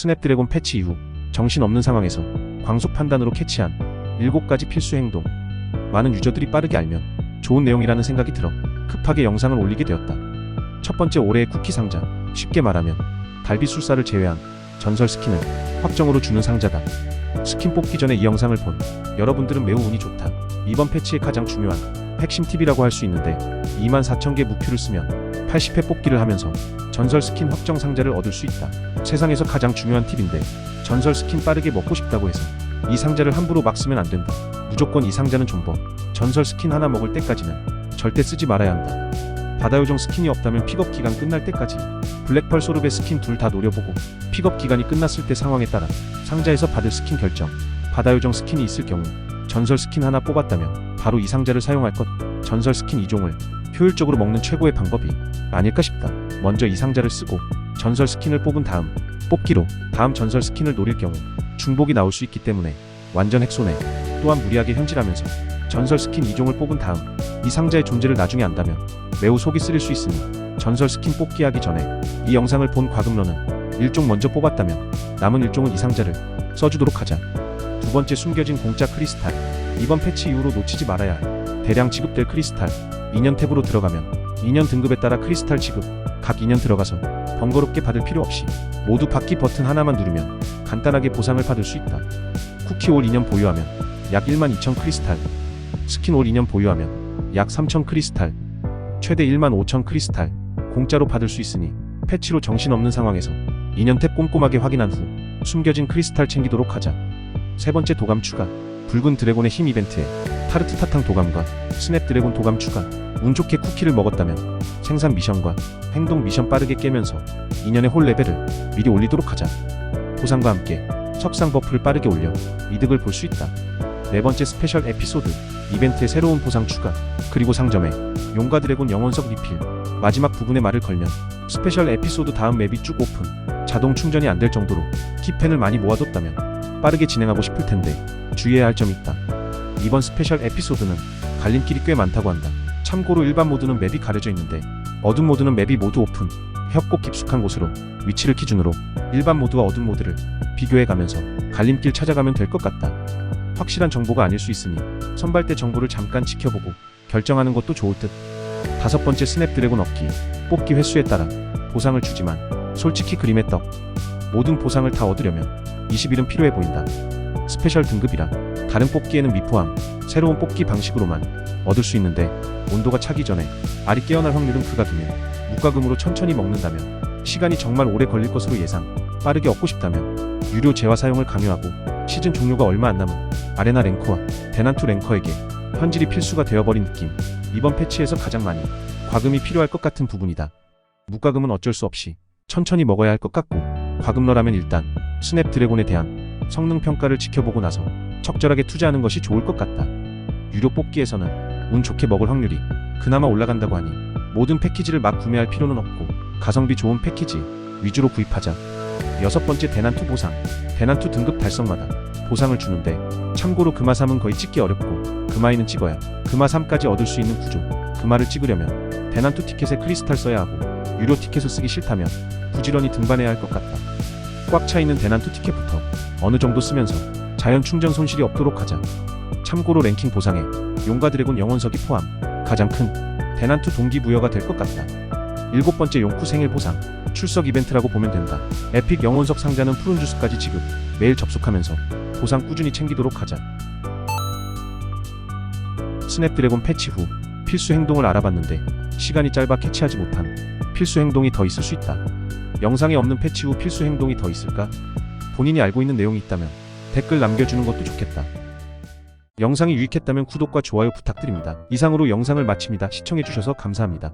스냅드래곤 패치 이후 정신없는 상황에서 광속 판단으로 캐치한 7가지 필수 행동. 많은 유저들이 빠르게 알면 좋은 내용이라는 생각이 들어 급하게 영상을 올리게 되었다. 첫 번째 올해의 쿠키 상자. 쉽게 말하면 달비술사를 제외한 전설 스킨을 확정으로 주는 상자다. 스킨 뽑기 전에 이 영상을 본 여러분들은 매우 운이 좋다. 이번 패치의 가장 중요한 핵심 팁이라고 할 수 있는데 24,000개 무큐를 쓰면 80회 뽑기를 하면서 전설 스킨 확정 상자를 얻을 수 있다. 세상에서 가장 중요한 팁인데 전설 스킨 빠르게 먹고 싶다고 해서 이 상자를 함부로 막 쓰면 안 된다. 무조건 이 상자는 존버. 전설 스킨 하나 먹을 때까지는 절대 쓰지 말아야 한다. 바다 요정 스킨이 없다면 픽업 기간 끝날 때까지 블랙펄 소르베 스킨 둘 다 노려보고 픽업 기간이 끝났을 때 상황에 따라 상자에서 받을 스킨 결정. 바다 요정 스킨이 있을 경우 전설 스킨 하나 뽑았다면 바로 이 상자를 사용할 것. 전설 스킨 2종을 효율적으로 먹는 최고의 방법이 아닐까 싶다. 먼저 이 상자를 쓰고 전설 스킨을 뽑은 다음 뽑기로 다음 전설 스킨을 노릴 경우 중복이 나올 수 있기 때문에 완전 핵손해. 또한 무리하게 현질하면서 전설 스킨 2종을 뽑은 다음 이 상자의 존재를 나중에 안다면 매우 속이 쓰릴 수 있으니 전설 스킨 뽑기 하기 전에 이 영상을 본 과금러는 1종 먼저 뽑았다면 남은 1종은 이 상자를 써주도록 하자. 두 번째 숨겨진 공짜 크리스탈. 이번 패치 이후로 놓치지 말아야 할 대량 지급될 크리스탈. 2년 탭으로 들어가면 2년 등급에 따라 크리스탈 지급 각 2년 들어가서 번거롭게 받을 필요 없이 모두 받기 버튼 하나만 누르면 간단하게 보상을 받을 수 있다. 쿠키 올 2년 보유하면 약 1만 2천 크리스탈, 스킨 올 2년 보유하면 약 3천 크리스탈, 최대 1만 5천 크리스탈 공짜로 받을 수 있으니 패치로 정신없는 상황에서 2년 탭 꼼꼼하게 확인한 후 숨겨진 크리스탈 챙기도록 하자. 세 번째 도감 추가. 붉은 드래곤의 힘 이벤트에 타르트 타탕 도감과 스냅 드래곤 도감 추가. 운 좋게 쿠키를 먹었다면 생산 미션과 행동 미션 빠르게 깨면서 2년의 홀 레벨을 미리 올리도록 하자. 보상과 함께 석상 버프를 빠르게 올려 이득을 볼 수 있다. 네 번째 스페셜 에피소드 이벤트의 새로운 보상 추가 그리고 상점에 용과 드래곤 영혼석 리필 마지막 부분에 말을 걸면 스페셜 에피소드 다음 맵이 쭉 오픈 자동 충전이 안 될 정도로 키펜을 많이 모아뒀다면 빠르게 진행하고 싶을 텐데 주의해야 할 점이 있다. 이번 스페셜 에피소드는 갈림길이 꽤 많다고 한다. 참고로 일반 모드는 맵이 가려져 있는데 어둠 모드는 맵이 모두 오픈 협곡 깊숙한 곳으로 위치를 기준으로 일반 모드와 어둠 모드를 비교해 가면서 갈림길 찾아가면 될 것 같다. 확실한 정보가 아닐 수 있으니 선발대 정보를 잠깐 지켜보고 결정하는 것도 좋을 듯. 다섯 번째 스냅 드래곤 얻기 뽑기 횟수에 따라 보상을 주지만 솔직히 그림의 떡 모든 보상을 다 얻으려면 20일은 필요해 보인다. 스페셜 등급이라 다른 뽑기에는 미포함 새로운 뽑기 방식으로만 얻을 수 있는데 온도가 차기 전에 알이 깨어날 확률은 극악이며 무과금으로 천천히 먹는다면 시간이 정말 오래 걸릴 것으로 예상 빠르게 얻고 싶다면 유료 재화 사용을 강요하고 시즌 종료가 얼마 안 남은 아레나 랭커와 대난투 랭커에게 현질이 필수가 되어버린 느낌 이번 패치에서 가장 많이 과금이 필요할 것 같은 부분이다 무과금은 어쩔 수 없이 천천히 먹어야 할 것 같고 과금러라면 일단 스냅 드래곤에 대한 성능 평가를 지켜보고 나서 적절하게 투자하는 것이 좋을 것 같다. 유료 뽑기에서는 운 좋게 먹을 확률이 그나마 올라간다고 하니 모든 패키지를 막 구매할 필요는 없고 가성비 좋은 패키지 위주로 구입하자. 여섯 번째 대난투 보상. 대난투 등급 달성마다 보상을 주는데 참고로 금화 3은 거의 찍기 어렵고 금화 2는 찍어야 금화 3까지 얻을 수 있는 구조. 금화를 찍으려면 대난투 티켓에 크리스탈 써야 하고 유료 티켓을 쓰기 싫다면 부지런히 등반해야 할 것 같다 꽉 차 있는 대난 투 티켓부터 어느 정도 쓰면서 자연 충전 손실이 없도록 하자 참고로 랭킹 보상에 용과 드래곤 영혼석이 포함 가장 큰 대난투 동기부여가 될 것 같다 일곱 번째 용쿠 생일 보상 출석 이벤트라고 보면 된다. 에픽 영혼석 상자는 푸른 주스까지 지급, 매일 접속하면서 보상 꾸준히 챙기도록 하자. 스냅 드래곤 패치 후 필수 행동을 알아봤는데 시간이 짧아 캐치하지 못한 필수 행동이 더 있을 수 있다. 영상에 없는 패치 후 필수 행동이 더 있을까? 본인이 알고 있는 내용이 있다면 댓글 남겨주는 것도 좋겠다. 영상이 유익했다면 구독과 좋아요 부탁드립니다. 이상으로 영상을 마칩니다. 시청해주셔서 감사합니다.